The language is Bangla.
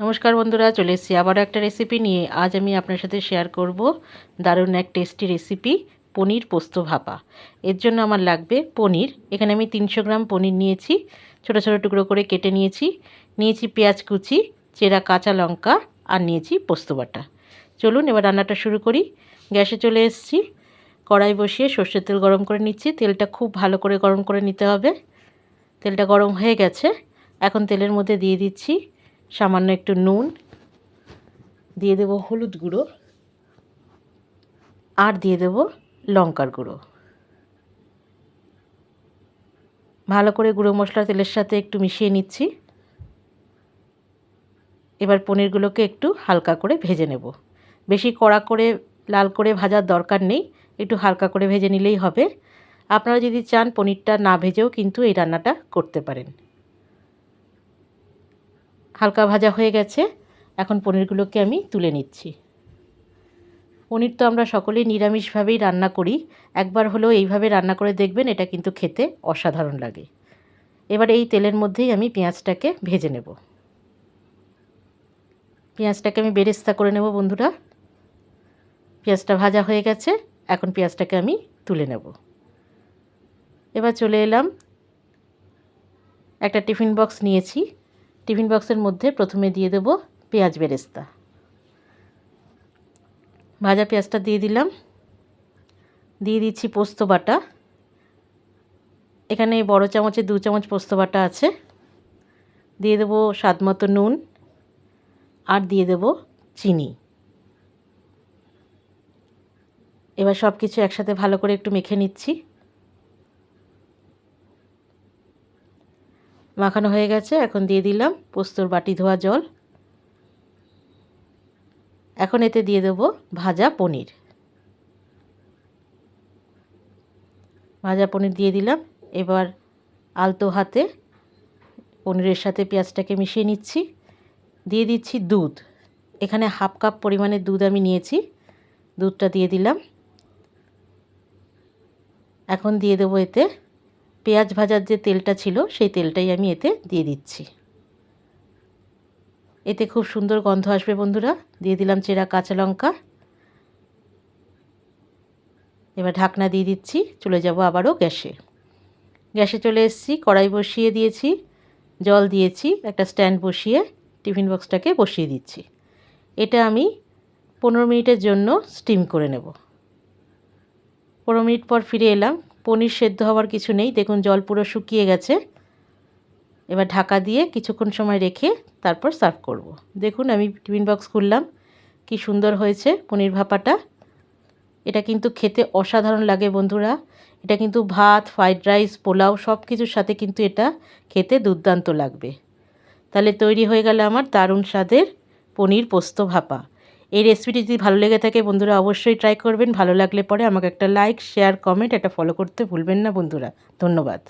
নমস্কার বন্ধুরা, চলে এসেছি আবারও একটা রেসিপি নিয়ে। আজ আমি আপনার সাথে শেয়ার করব দারুণ এক টেস্টি রেসিপি পনির পোস্ত ভাপা। এর জন্য আমার লাগবে পনির। এখানে আমি তিনশো গ্রাম পনির নিয়েছি। ছোট ছোট টুকরো করে কেটে নিয়েছি। নিয়েছি পেঁয়াজ কুচি, চেরা কাঁচা লঙ্কা আর নিয়েছি পোস্ত বাটা। চলুন এবার রান্নাটা শুরু করি। গ্যাসে চলে এসেছি। কড়াই বসিয়ে সর্ষের তেল গরম করে নিচ্ছি। তেলটা খুব ভালো করে গরম করে নিতে হবে। তেলটা গরম হয়ে গেছে। এখন তেলের মধ্যে দিয়ে দিচ্ছি সামান্য একটু নুন, দিয়ে দেব হলুদ গুঁড়ো আর দিয়ে দেব লঙ্কার গুঁড়ো। ভালো করে গুঁড়ো মশলা তেলের সাথে একটু মিশিয়ে নিচ্ছি। এবার পনিরগুলোকে একটু হালকা করে ভেজে নেব। বেশি কড়া করে, লাল করে ভাজার দরকার নেই, একটু হালকা করে ভেজে নিলেই হবে। আপনারা যদি চান পনিরটা না ভেজেও কিন্তু এই রান্নাটা করতে পারেন। হালকা ভাজা হয়ে গেছে। এখন পনিরগুলোকে আমি তুলে নিচ্ছি। পনির তো আমরা সকলেই নিরামিষভাবেই রান্না করি। একবার হলেও এইভাবে রান্না করে দেখবেন, এটা কিন্তু খেতে অসাধারণ লাগে। এবার এই তেলের মধ্যেই আমি পেঁয়াজটাকে ভেজে নেব। পেঁয়াজটাকে আমি বেরেস্তা করে নেব বন্ধুরা। পেঁয়াজটা ভাজা হয়ে গেছে, এখন পেঁয়াজটাকে আমি তুলে নেব। এবার চলে এলাম। একটা টিফিন বক্স নিয়েছি। টিফিন বক্সের মধ্যে প্রথমে দিয়ে দেব পেঁয়াজ বেরেস্তা। ভাজা পেঁয়াজটা দিয়ে দিলাম। দিয়ে দিচ্ছি পোস্ত বাটা। এখানে বড় চামচে দু চামচ পোস্ত বাটা আছে। দিয়ে দেবো স্বাদ মতো নুন আর দিয়ে দেব চিনি। এবার সব কিছু একসাথে ভালো করে একটু মেখে নিচ্ছি। মাখানো হয়ে গেছে, এখন দিয়ে দিলাম পোস্তর বাটি ধোয়া জল। এখন এতে দিয়ে দেবো ভাজা পনির। ভাজা পনির দিয়ে দিলাম, এবার আলতো হাতে পনিরের সাথে পেঁয়াজটাকে মিশিয়ে নিচ্ছি। দিয়ে দিচ্ছি দুধ। এখানে হাফ কাপ পরিমাণে দুধ আমি নিয়েছি, দুধটা দিয়ে দিলাম। এখন দিয়ে দেবো এতে পেঁয়াজ ভাজার যে তেলটা ছিল, সেই তেলটাই আমি এতে দিয়ে দিচ্ছি। এতে খুব সুন্দর গন্ধ আসবে বন্ধুরা। দিয়ে দিলাম চেরা কাঁচা লঙ্কা। এবার ঢাকনা দিয়ে দিচ্ছি, চলে যাব আবারও গ্যাসে। গ্যাসে চলে এসেছি, কড়াই বসিয়ে দিয়েছি, জল দিয়েছি, একটা স্ট্যান্ড বসিয়ে টিফিন বক্সটাকে বসিয়ে দিচ্ছি। এটা আমি পনেরো মিনিটের জন্য স্টিম করে নেব। পনেরো মিনিট পর ফিরে এলাম পনির সেদ্ধ হওয়ার কিছু নেই। দেখুন, জল পুরো শুকিয়ে গেছে। এবার ঢাকা দিয়ে কিছুক্ষণ সময় রেখে তারপর সার্ভ করব। দেখুন, আমি টিফিন বক্স খুললাম। কি সুন্দর হয়েছে পনির ভাপাটা। এটা কিন্তু খেতে অসাধারণ লাগে বন্ধুরা। এটা কিন্তু ভাত, ফ্রাইড রাইস, পোলাও সব কিছুর সাথে কিন্তু এটা খেতে দুর্দান্ত লাগবে। তাহলে তৈরি হয়ে গেল আমার দারুণ স্বাদের পনির পোস্ত ভাপা। এই রেসিপিটি যদি ভালো লেগে থাকে বন্ধুরা অবশ্যই ট্রাই করবেন। ভালো লাগলে পরে আমাকে একটা লাইক শেয়ার কমেন্ট একটা ফলো করতে ভুলবেন না বন্ধুরা। ধন্যবাদ।